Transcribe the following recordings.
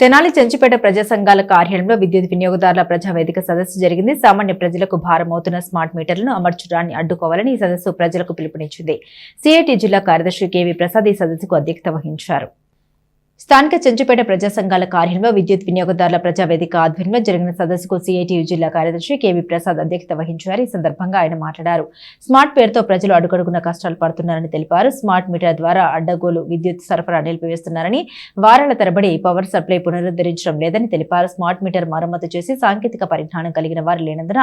తెనాలి చెంచుపేట ప్రజా సంఘాల కార్యాలయంలో విద్యుత్ వినియోగదారుల ప్రజావేదిక సదస్సు జరిగింది. సామాన్య ప్రజలకు భారమవుతున్న స్మార్ట్ మీటర్లను అమర్చడాన్ని అడ్డుకోవాలని ఈ సదస్సు ప్రజలకు పిలుపునిచ్చింది. సిఐటి జిల్లా కార్యదర్శి కెవి ప్రసాద్ ఈ సదస్సుకు అధ్యక్షత వహించారు. స్థానిక చెంచుపేట ప్రజా సంఘాల కార్యంలో విద్యుత్ వినియోగదారుల ప్రజావేదిక ఆధ్వర్యంలో జరిగిన సదస్సుకు సిఐటియు జిల్లా కార్యదర్శి కేవీ ప్రసాద్ అధ్యక్షత వహించారు. ఈ సందర్భంగా ఆయన మాట్లాడారు. స్మార్ట్ పేరుతో ప్రజలు అడుగడుగున కష్టాలు పడుతున్నారని తెలిపారు. స్మార్ట్ మీటర్ ద్వారా అడ్డగోలు విద్యుత్ సరఫరా నిలిపివేస్తున్నారని వారాల తరబడి పవర్ సప్లై పునరుద్ధరించడం లేదని తెలిపారు. స్మార్ట్ మీటర్ మరమ్మతు చేసి సాంకేతిక పరిజ్ఞానం కలిగిన వారు లేనందున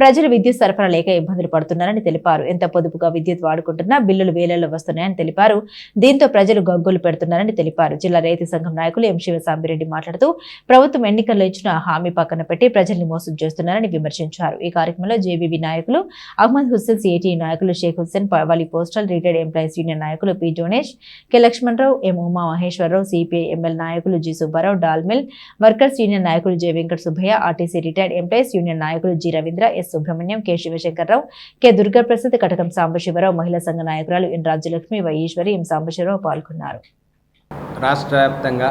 ప్రజలు విద్యుత్ సరఫరా లేక ఇబ్బందులు పడుతున్నారని తెలిపారు. ఎంత పొదుపుగా విద్యుత్ వాడుకుంటున్నా బిల్లులు వేలల్లో వస్తున్నాయని తెలిపారు. దీంతో ప్రజలు గగ్గులు పెడుతున్నారని తెలిపారు. జిల్లా రైతు సంఘం నాయకులు ఎం శివసాంబిరెడ్డి మాట్లాడుతూ ప్రభుత్వం ఎన్నికల్లో ఇచ్చిన హామీ పక్కన పెట్టి ప్రజల్ని మోసం చేస్తున్నారని విమర్శించారు. ఈ కార్యక్రమంలో జేవీవి నాయకులు అహ్మద్ హుస్సేన్ సిఐటి నాయకులు Sheikh Hussain Pavali postal retired employees union నాయకులు P Jonesh K Lakshmanarao M Uma Maheswararao CPI ML నాయకులు G Subbarao dal mill workers union నాయకులు J Venkata Subbaiah RTC retired employees union నాయకులు G Ravindra S Subrahmanyam K Sivasankarrao K Durgaprasad Katakam Sambasivarao మహిళా సంఘ నాయకురాలు N Rajyalakshmi Y Eswari M Sambasivarao పాల్గొన్నారు. రాష్ట్ర వ్యాప్తంగా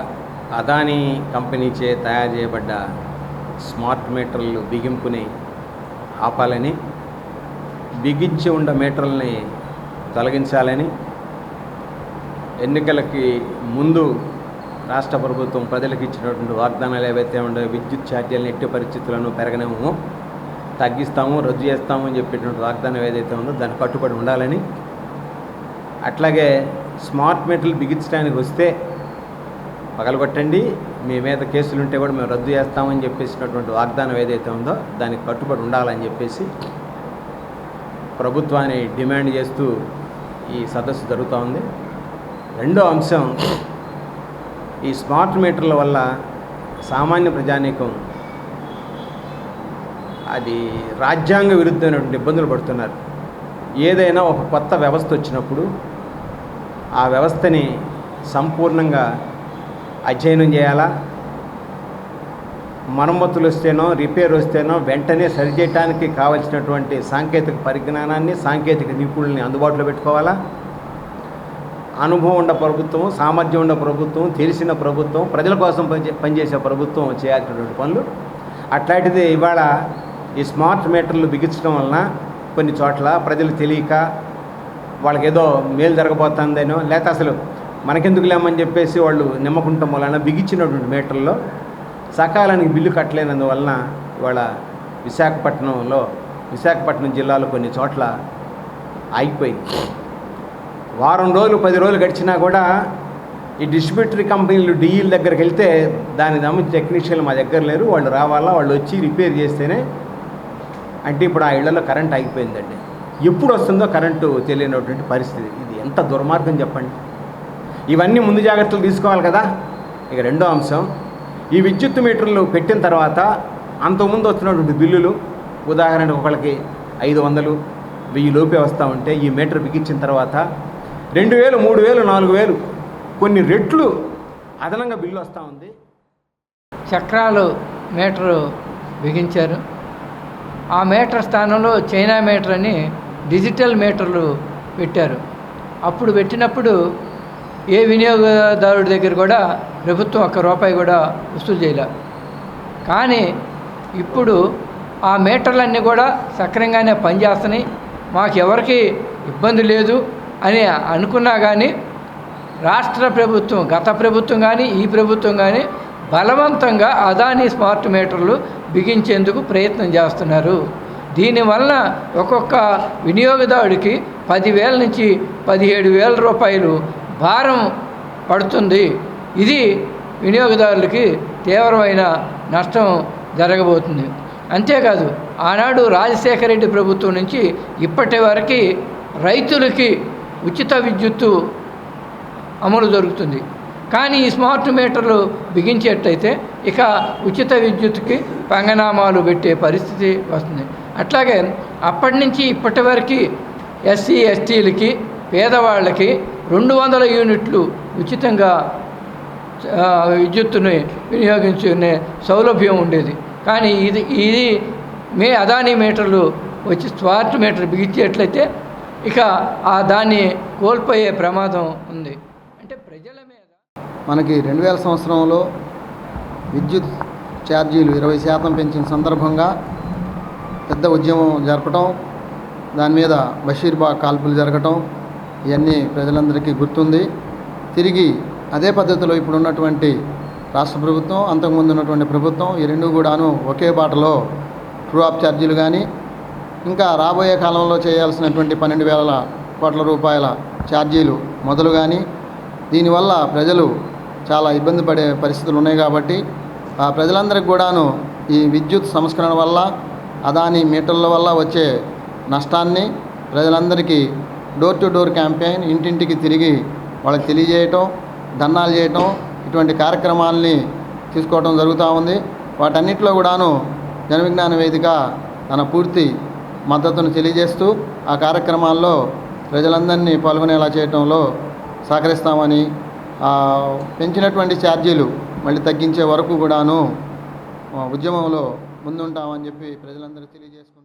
అదానీ కంపెనీచే తయారు చేయబడ్డ స్మార్ట్ మీటర్లు బిగింపుని ఆపాలని బిగించి ఉన్న మీటర్లని తొలగించాలని ఎన్నికలకి ముందు రాష్ట్ర ప్రభుత్వం ప్రజలకు ఇచ్చినటువంటి వాగ్దానాలు ఏవైతే ఉండో విద్యుత్ ఛార్జీలను ఎట్టి పరిస్థితులను పెరగనేమో తగ్గిస్తాము రద్దు చేస్తాము అని చెప్పేటువంటి వాగ్దానం ఏదైతే ఉందో దాన్ని కట్టుబడి ఉండాలని. అట్లాగే స్మార్ట్ మీటర్లు బిగించడానికి వస్తే పగలగొట్టండి. మీ మీద కేసులు ఉంటే కూడా మేము రద్దు చేస్తామని చెప్పేసినటువంటి వాగ్దానం ఏదైతే ఉందో దానికి కట్టుబడి ఉండాలని చెప్పేసి ప్రభుత్వాన్ని డిమాండ్ చేస్తూ ఈ సదస్సు జరుగుతూ ఉంది. రెండో అంశం ఈ స్మార్ట్ మీటర్ల వల్ల సామాన్య ప్రజానీకం అది రాజ్యాంగ విరుద్ధమైనటువంటి ఇబ్బందులు పడుతున్నారు. ఏదైనా ఒక కొత్త వ్యవస్థ వచ్చినప్పుడు ఆ వ్యవస్థని సంపూర్ణంగా అధ్యయనం చేయాలా? మరమ్మతులు వస్తేనో రిపేర్ వస్తేనో వెంటనే సరిచేయటానికి కావలసినటువంటి సాంకేతిక పరిజ్ఞానాన్ని సాంకేతిక నిపుణుల్ని అందుబాటులో పెట్టుకోవాలా? అనుభవం ఉన్న ప్రభుత్వం సామర్థ్యం ఉన్న ప్రభుత్వం తెలిసిన ప్రభుత్వం ప్రజల కోసం పనిచే పనిచేసే ప్రభుత్వం చేయాల్సినటువంటి పనులు. అట్లాంటిది ఇవాళ ఈ స్మార్ట్ మీటర్లు బిగించడం వలన కొన్ని చోట్ల ప్రజలు తెలియక వాళ్ళకి ఏదో మేలు జరగబోతుందేనో లేకపోతే అసలు మనకెందుకు లేమని చెప్పేసి వాళ్ళు నిమ్మకుంటం వలన బిగించినటువంటి మీటర్లో సకాలానికి బిల్లు కట్టలేనందువలన ఇవాళ విశాఖపట్నంలో విశాఖపట్నం జిల్లాలో కొన్ని చోట్ల ఆగిపోయింది. వారం రోజులు పది రోజులు గడిచినా కూడా ఈ డిస్ట్రిబ్యూటరీ కంపెనీలు డీఈల దగ్గరికి వెళ్తే దాని సంబంధించి టెక్నీషియన్లు మా దగ్గర లేరు. వాళ్ళు రావాలా వాళ్ళు వచ్చి రిపేర్ చేస్తేనే అంటే ఇప్పుడు ఆ ఇళ్ళలో కరెంట్ ఆగిపోయిందండి. ఎప్పుడు వస్తుందో కరెంటు తెలియనటువంటి పరిస్థితి. ఇది ఎంత దుర్మార్గం చెప్పండి. ఇవన్నీ ముందు జాగ్రత్తలు తీసుకోవాలి కదా. ఇక రెండో అంశం ఈ విద్యుత్ మీటర్లు పెట్టిన తర్వాత అంతకుముందు వచ్చినటువంటి బిల్లులు ఉదాహరణకు ఒకళ్ళకి ఐదు వందలు వెయ్యి లోపే వస్తూ ఉంటే ఈ మీటర్ బిగించిన తర్వాత రెండు వేలు మూడు వేలు నాలుగు వేలు కొన్ని రెట్లు అదనంగా బిల్లు వస్తూ ఉంది. చక్రాలు మీటరు బిగించారు. ఆ మీటర్ స్థానంలో చైనా మీటర్ అని డిజిటల్ మీటర్లు పెట్టారు. అప్పుడు పెట్టినప్పుడు ఏ వినియోగదారుడి దగ్గర కూడా ప్రభుత్వం ఒక్క రూపాయి కూడా వసూలు చేయలే. కానీ ఇప్పుడు ఆ మీటర్లన్నీ కూడా సక్రమంగానే పనిచేస్తున్నాయి. మాకెవరికి ఇబ్బంది లేదు అని అనుకున్నా కానీ రాష్ట్ర ప్రభుత్వం గత ప్రభుత్వం కానీ ఈ ప్రభుత్వం కానీ బలవంతంగా అదానీ స్మార్ట్ మీటర్లు బిగించేందుకు ప్రయత్నం చేస్తున్నారు. దీనివలన ఒక్కొక్క వినియోగదారుడికి పదివేల నుంచి పదిహేడు వేల రూపాయలు భారం పడుతుంది. ఇది వినియోగదారులకి తీవ్రమైన నష్టం జరగబోతుంది. అంతేకాదు ఆనాడు రాజశేఖర రెడ్డి ప్రభుత్వం నుంచి ఇప్పటి వరకు రైతులకి ఉచిత విద్యుత్తు అమలు జరుగుతుంది. కానీ ఈ స్మార్ట్ మీటర్లు బిగించేటైతే ఇక ఉచిత విద్యుత్కి పంగనామాలు పెట్టే పరిస్థితి వస్తుంది. అట్లాగే అప్పటి నుంచి ఇప్పటి వరకు ఎస్సీ ఎస్టీలకి పేదవాళ్ళకి రెండు వందల యూనిట్లు ఉచితంగా విద్యుత్తుని వినియోగించుకునే సౌలభ్యం ఉండేది. కానీ ఇది ఇది మే అదానీ మీటర్లు వచ్చి స్మార్ట్ మీటర్ బిగించేట్లయితే ఇక ఆ దాన్ని కోల్పోయే ప్రమాదం ఉంది. అంటే ప్రజల మీద మనకి రెండు వేల సంవత్సరంలో విద్యుత్ ఛార్జీలు ఇరవై శాతం పెంచిన సందర్భంగా పెద్ద ఉద్యమం జరపటం దాని మీద బషీర్బా కాల్పులు జరగటం ఇవన్నీ ప్రజలందరికీ గుర్తుంది. తిరిగి అదే పద్ధతిలో ఇప్పుడు ఉన్నటువంటి రాష్ట్ర ప్రభుత్వం అంతకుముందు ఉన్నటువంటి ప్రభుత్వం ఈ రెండు కూడాను ఒకే బాటలో ట్రూ ఆఫ్ ఛార్జీలు కానీ ఇంకా రాబోయే కాలంలో చేయాల్సినటువంటి పన్నెండు వేల కోట్ల రూపాయల ఛార్జీలు మొదలు కానీ దీనివల్ల ప్రజలు చాలా ఇబ్బంది పడే పరిస్థితులు ఉన్నాయి కాబట్టి ఆ ప్రజలందరికీ కూడాను ఈ విద్యుత్ సంస్కరణ వల్ల అదాని మీటర్ల వల్ల వచ్చే నష్టాన్ని ప్రజలందరికీ డోర్ టు డోర్ క్యాంపెయిన్ ఇంటింటికి తిరిగి వాళ్ళకి తెలియజేయటం ధర్నాలు చేయటం ఇటువంటి కార్యక్రమాలని తీసుకోవటం జరుగుతూ ఉంది. వాటన్నిటిలో కూడాను జన విజ్ఞాన వేదిక తన పూర్తి మద్దతును తెలియజేస్తూ ఆ కార్యక్రమాల్లో ప్రజలందరినీ పాల్గొనేలా చేయటంలో సహకరిస్తామని పెంచినటువంటి ఛార్జీలు మళ్ళీ తగ్గించే వరకు కూడాను ఉద్యమంలో ముందుంటామని చెప్పి ప్రజలందరూ తెలియజేసుకుంటూ